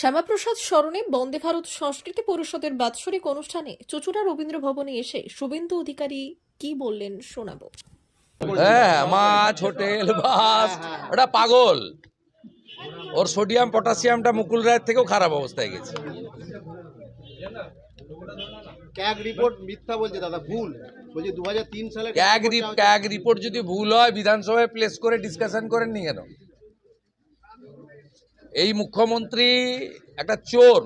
শ্যামাপ্রসাদ স্মরণে বন্দে ভারত সংস্কৃতি পরিষদের বাৎসরিক অনুষ্ঠানে চুচুড়া রবীন্দ্র ভবনে এসে শুভেন্দু অধিকারী কি বললেন শোনাবো। হ্যাঁ মাছ হোটেল বাস ওটা পাগল। ওর সোডিয়াম পটাশিয়ামটা মুকুল রায়ের থেকেও খারাপ অবস্থায় গেছে। ক্যাগ রিপোর্ট মিথ্যা বলছে দাদা ভুল। বলছে দু সালে ক্যাগ রিপোর্ট যদি ভুল হয় বিধানসভায় প্লেস করে ডিসকাশন করেননি কেন? এই মুখ্যমন্ত্রী একটা চোর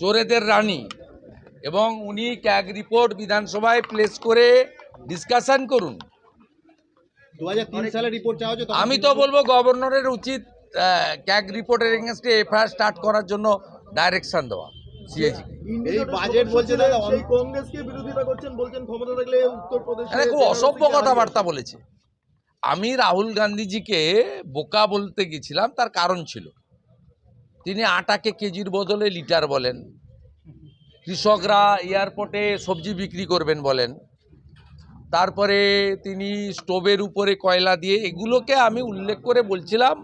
চোরেদের রানী এবং উনি ক্যাগ রিপোর্ট বিধানসভায় প্লেস করে ডিসকাশন করুন। আমি তো বলব গভর্নরের উচিত ক্যাগ রিপোর্টের এগেনস্টে এফআইআর স্টার্ট করার জন্য ডাইরেকশন দেওয়া সিএজি এই বাজেট বলছে দাদা কংগ্রেসকে বিরোধিতা করছেন বলছেন ক্ষমতা থাকলে উত্তরপ্রদেশে খুব অসভ্য কথাবার্তা বলেছে। আমি রাহুল গান্ধীজিকে বোকা বলতে গেছিলাম, তার কারণ ছিল। তিনি আটাকে কেজির বদলে লিটার বলেন, কৃষকরা এয়ারপোর্টে সবজি বিক্রি করবেন বলেন। তারপরে তিনি স্টোভের উপরে কয়লা দিয়ে, এগুলোকে আমি উল্লেখ করে বলছিলাম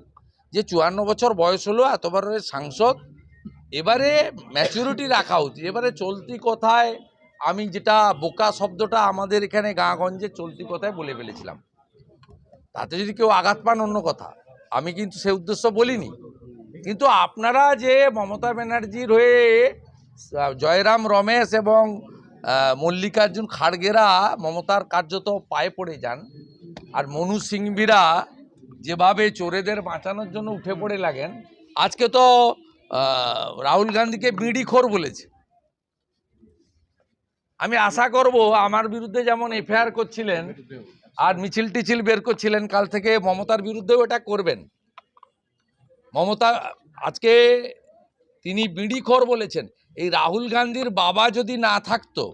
যে চুয়ান্ন বছর বয়স হলো এতবারের সাংসদ। এবারে ম্যাচুরিটি রাখা উচিত। এবারে চলতি কথায় আমি যেটা বোকা শব্দটা আমাদের এখানে গাঁগঞ্জে চলতি কথায় বলে ফেলেছিলাম। তাতে যদি কেউ আঘাত পান, অন্য কথা। আমি কিন্তু সে উদ্দেশ্য বলিনি। কিন্তু আপনারা যে মমতা ব্যানার্জির হয়ে জয়রাম রমেশ এবং মল্লিকার্জুন খাড়গেরা মমতার কার্যত পায়ে পড়ে যান, আর মনু সিংবিরা যেভাবে চোরেদের বাঁচানোর জন্য উঠে পড়ে লাগেন, আজকে তো রাহুল গান্ধীকে বিড়িখোর বলেছে। আমি আশা করব আমার বিরুদ্ধে যেমন এফআইআর করছিলেন আর মিছিল টিছিল বের করছিলেন, কাল থেকে মমতার বিরুদ্ধেও এটা করবেন। মমতা আজকে তিনি বিড়ি বিড়িখোর বলেছেন, এই রাহুল গান্ধীর বাবা যদি না থাকতো,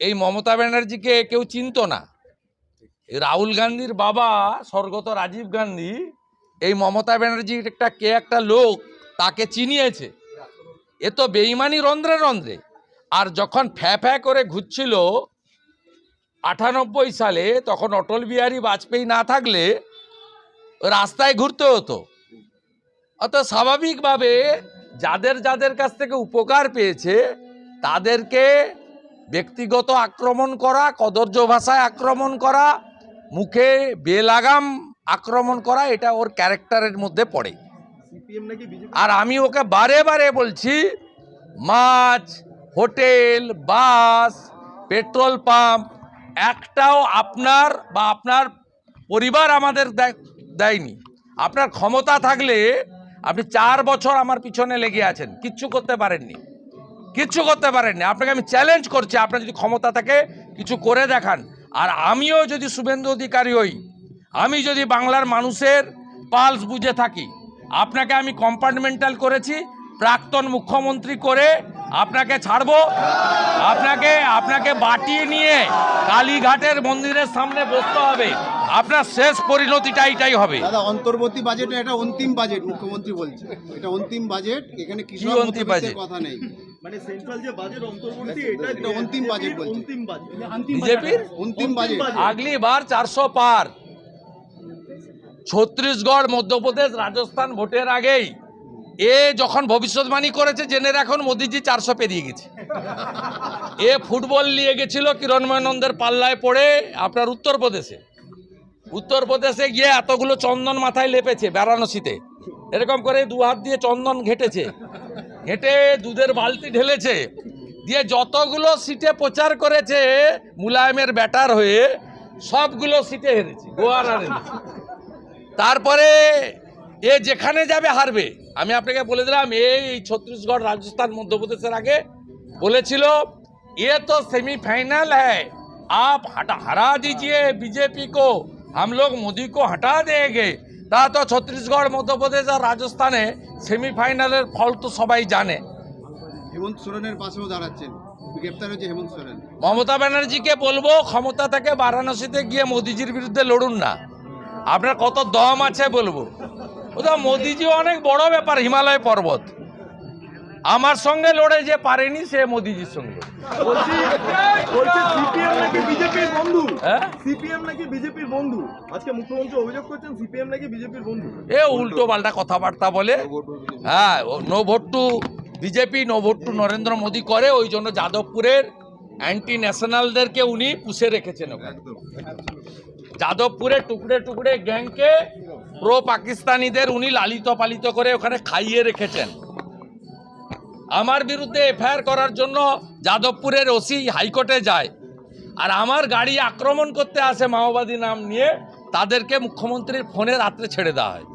এই মমতা ব্যানার্জিকে কেউ চিনতো না। এই রাহুল গান্ধীর বাবা স্বর্গত রাজীব গান্ধী, এই মমতা ব্যানার্জির একটা কে একটা লোক তাকে চিনিয়েছে। এ তো বেইমানি রন্ধ্রে রন্ধ্রে। আর যখন ফ্যা ফ্যা করে ঘুরছিল আটানব্বই সালে তখন অটল বিহারী বাজপেয়ী না থাকলে রাস্তায় ঘুরতে হতো। অত স্বাভাবিকভাবে যাদের যাদের কাছ থেকে উপকার পেয়েছে তাদেরকে ব্যক্তিগত আক্রমণ করা কদর্য ভাষায় আক্রমণ করা মুখে বেলাগাম আক্রমণ করা এটা ওর ক্যারেক্টারের মধ্যে পড়ে। আর আমি ওকে বারে বারে বলছি মাছ হোটেল, বাস, পেট্রোল পাম্প, একটাও আপনার বা আপনার পরিবার আমাদের দেয়- দেয়নি। আপনার ক্ষমতা থাকলে আপনি চার বছর আমার পিছনে লেগে আছেন। কিচ্ছু করতে পারেননি। কিচ্ছু করতে পারেননি। আপনাকে আমি চ্যালেঞ্জ করছি, আপনার যদি ক্ষমতা থাকে, কিছু করে দেখান। আর আমিও যদি শুভেন্দু অধিকারী হই, আমি যদি বাংলার মানুষের পালস বুঝে থাকি, আপনাকে আমি কম্পার্টমেন্টাল করেছি, প্রাক্তন মুখ্যমন্ত্রী করে আপনাকে ছাড়বো। আপনাকে আপনাকে বাটিয়ে নিয়ে কালীঘাটের মন্দিরের সামনে বসতে হবে। আপনার শেষ পরিণতিটা এটাই হবে। দাদা অন্তর্বর্তী বাজেট এটা অন্তিম বাজেট মুখ্যমন্ত্রী বলছে। এটা অন্তিম বাজেট এখানে কৃষক অন্তিম বাজেট? কথা নেই। মানে সেন্ট্রাল যে বাজেট অন্তর্বর্তী এটা এটা অন্তিম বাজেট বলছে। অন্তিম বাজেট বিজেপির? অন্তিম বাজেট আগলি বার চারশো পার। ছত্তিশগড় মধ্যপ্রদেশ রাজস্থান ভোটের আগেই এ যখন ভবিষ্যৎবাণী করেছে, জেনে রাখুন মোদিজি চারশো পেরিয়ে গেছে। এ ফুটবল নিয়ে গেছিল কিরণময় নন্দের পাল্লায় পড়ে আপনার উত্তরপ্রদেশে। উত্তরপ্রদেশে গিয়ে এতগুলো চন্দন মাথায় লেপেছে বারাণসীতে এরকম করে দু হাত দিয়ে চন্দন ঘেটেছে। ঘেটে দুধের বালতি ঢেলেছে। দিয়ে যতগুলো সিটে প্রচার করেছে, মুলায়মের ব্যাটার হয়ে সবগুলো সিটে হেরেছে, গোয়ার হারেছে তারপরে এ যেখানে যাবে, হারবে। আমি আপনাকে বলে দিলাম এই ছত্তিশগড় রাজস্থান মধ্যপ্রদেশের আগে বলেছিল ये तो सेमीफाइनल है आप हटा हरा दीजिए बीजेपी को हम लोग मोदी को हटा देंगे তা তো ছত্তিশগড় মধ্যপ্রদেশ আর রাজস্থানে সেমিফাইনালের ফল তো সবাই জানে হেমন্ত সোরেনের পাশেও দাঁড়াচ্ছেন গ্রেপ্তার হয়েছে হেমন্ত সোরেন মমতা ব্যানার্জিকে বলবো ক্ষমতা থেকে বারাণসীতে গিয়ে মোদিজির বিরুদ্ধে লড়ুন না আপনার কত দম আছে বলবো ও তো মোদিজি অনেক বড় ব্যাপার হিমালয় পর্বত। আমার সঙ্গে লড়ে যে পারেনি সে মোদিজির সঙ্গে। বলছি বলছে সিপিএম নাকি বিজেপির বন্ধু? হ্যাঁ? সিপিএম নাকি বিজেপির বন্ধু? আজকে মুখ্যমন্ত্রী অভিযোগ করছেন সিপিএম নাকি বিজেপির বন্ধু? এ উল্টো পাল্টা কথাবার্তা বলে। হ্যাঁ no vote to BJP no vote to Narendra Modi করে ওই জন্য যাদবপুরের অ্যান্টি ন্যাশনালদেরকে উনি পুষে রেখেছেন ওখানে। যাদবপুরে টুকরে টুকরে গ্যাংকে প্রো পাকিস্তানিদের উনি লালিত পালিত করে ওখানে খাইয়ে রেখেছেন। আমার বিরুদ্ধে এফআইআর করার জন্য যাদবপুরের ওসি হাইকোর্টে যায় আর আমার গাড়ি আক্রমণ করতে আসে মাওবাদী নাম নিয়ে তাদেরকে মুখ্যমন্ত্রীর ফোনে রাত্রে ছেড়ে দেওয়া হয়।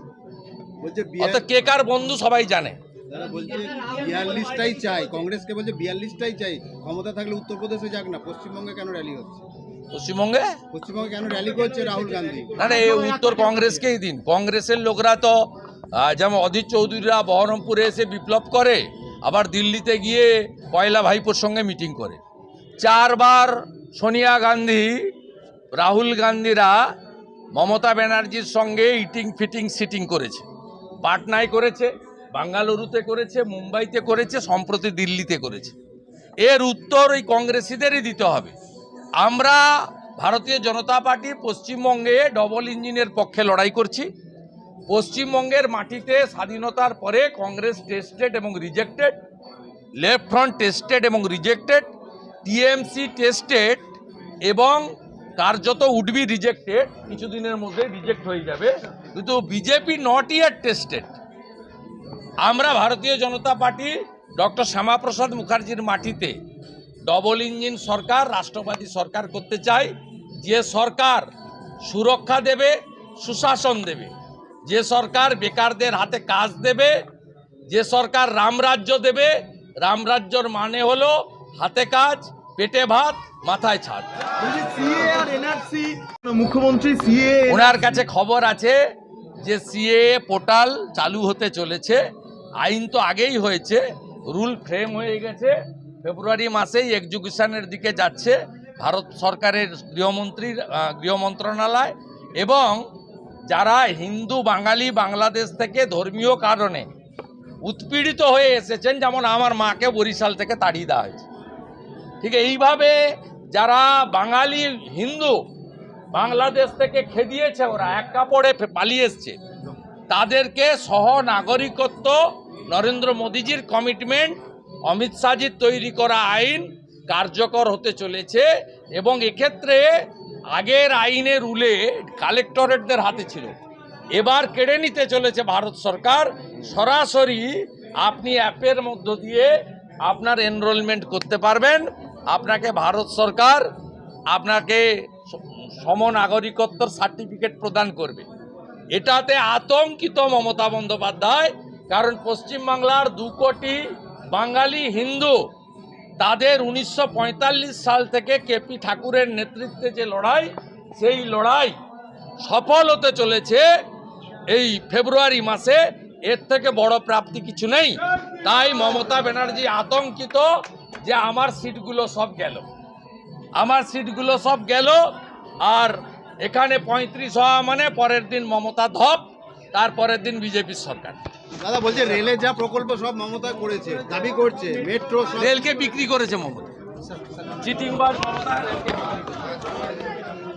অত কে কার বন্ধু সবাই জানে। বলছে বিয়াল্লিশটাই চাই কংগ্রেসকে বলছে বিয়াল্লিশটাই চাই। ক্ষমতা থাকলে উত্তরপ্রদেশে যাক না পশ্চিমবঙ্গে কেন র্যালি হচ্ছে? পশ্চিমবঙ্গে? পশ্চিমবঙ্গে কেন র্যালি করছে রাহুল গান্ধী? না না এই উত্তর কংগ্রেসকেই দিন। কংগ্রেসের লোকরা তো যেমন অধীর চৌধুরীরা বহরমপুরে এসে বিপ্লব করে আবার দিল্লিতে গিয়ে পয়লা ভাইপোর সঙ্গে মিটিং করে। চারবার সোনিয়া গান্ধী রাহুল গান্ধীরা মমতা ব্যানার্জির সঙ্গে ইটিং ফিটিং সিটিং করেছে। পাটনায় করেছে বাঙ্গালুরুতে করেছে, মুম্বাইতে করেছে, সম্প্রতি দিল্লিতে করেছে। এর উত্তর ওই কংগ্রেসিদেরই দিতে হবে। আমরা ভারতীয় জনতা পার্টি পশ্চিমবঙ্গে ডবল ইঞ্জিনের পক্ষে লড়াই করছি। পশ্চিমবঙ্গের মাটিতে স্বাধীনতার পরে কংগ্রেস টেস্টেড এবং রিজেক্টেড লেফট ফ্রন্ট টেস্টেড এবং রিজেক্টেড টিএমসি টেস্টেড এবং কার্যত উডবি রিজেক্টেড কিছুদিনের মধ্যে রিজেক্ট হয়ে যাবে। কিন্তু বিজেপি নট ইয়ার টেস্টেড আমরা ভারতীয় জনতা পার্টি ডক্টর শ্যামাপ্রসাদ মুখার্জির মাটিতে ডবল ইঞ্জিন সরকার রাষ্ট্রবাদী সরকার করতে চাই। যে সরকার সুরক্ষা দেবে সুশাসন দেবে। যে সরকার বেকারদের হাতে কাজ দেবে যে সরকার রামরাজ্য দেবে রামরাজ্যর মানে হলো হাতে কাজ পেটে ভাত মাথায় ছাদ। মুখ্যমন্ত্রী সিএ ওনার কাছে খবর আছে যে সিএ পোর্টাল চালু হতে চলেছে। আইন তো আগেই হয়েছে, রুল ফ্রেম হয়ে গেছে, ফেব্রুয়ারি মাসেই এক্সিকিউশনের দিকে যাচ্ছে ভারত সরকারের গৃহমন্ত্রীর গৃহ মন্ত্রণালয় এবং যারা হিন্দু, বাঙালি, বাংলাদেশ থেকে ধর্মীয় কারণে উৎপীড়িত হয়ে এসেছেন, যেমন আমার মাকে বরিশাল থেকে তাড়িয়ে দেওয়া হয়েছে। ঠিক এইভাবে যারা বাঙালি, হিন্দু, বাংলাদেশ থেকে খেদিয়েছে ওরা, এক কাপড়ে পালিয়ে এসছে, তাদেরকে সহ নাগরিকত্ব নরেন্দ্র মোদীজির কমিটমেন্ট অমিত শাহজির তৈরি করা আইন কার্যকর হতে চলেছে এবং এক্ষেত্রে আগের আইনের রুলে কালেক্টরেটদের হাতে ছিল। এবার কেড়ে নিতে চলেছে ভারত সরকার। সরাসরি আপনি অ্যাপের মধ্য দিয়ে আপনার এনরোলমেন্ট করতে পারবেন। আপনাকে ভারত সরকার আপনাকে সমনাগরিকত্বর সার্টিফিকেট প্রদান করবে। এটাতে আতঙ্কিত মমতা বন্দ্যোপাধ্যায় কারণ পশ্চিমবাংলার দু কোটি বাঙালি হিন্দু, তাদের উনিশশো পঁয়তাল্লিশ সাল থেকে কেপি ঠাকুরের নেতৃত্বে যে লড়াই, সেই লড়াই সফল হতে চলেছে এই ফেব্রুয়ারি মাসে। এর থেকে বড় প্রাপ্তি কিছু নেই। তাই মমতা ব্যানার্জি আতঙ্কিত যে আমার সিটগুলো সব গেল। আমার সিটগুলো সব গেল আর এখানে পঁয়ত্রিশ হওয়া মানে পরের দিন মমতা ধপ, তারপরের দিন বিজেপির সরকার। দাদা বলছে রেলের যা প্রকল্প সব মমতা করেছে দাবি করছে মেট্রো রেলকে বিক্রি করেছে মমতা চিটিংবাজ মমতা রেলকে বিক্রি করেছে।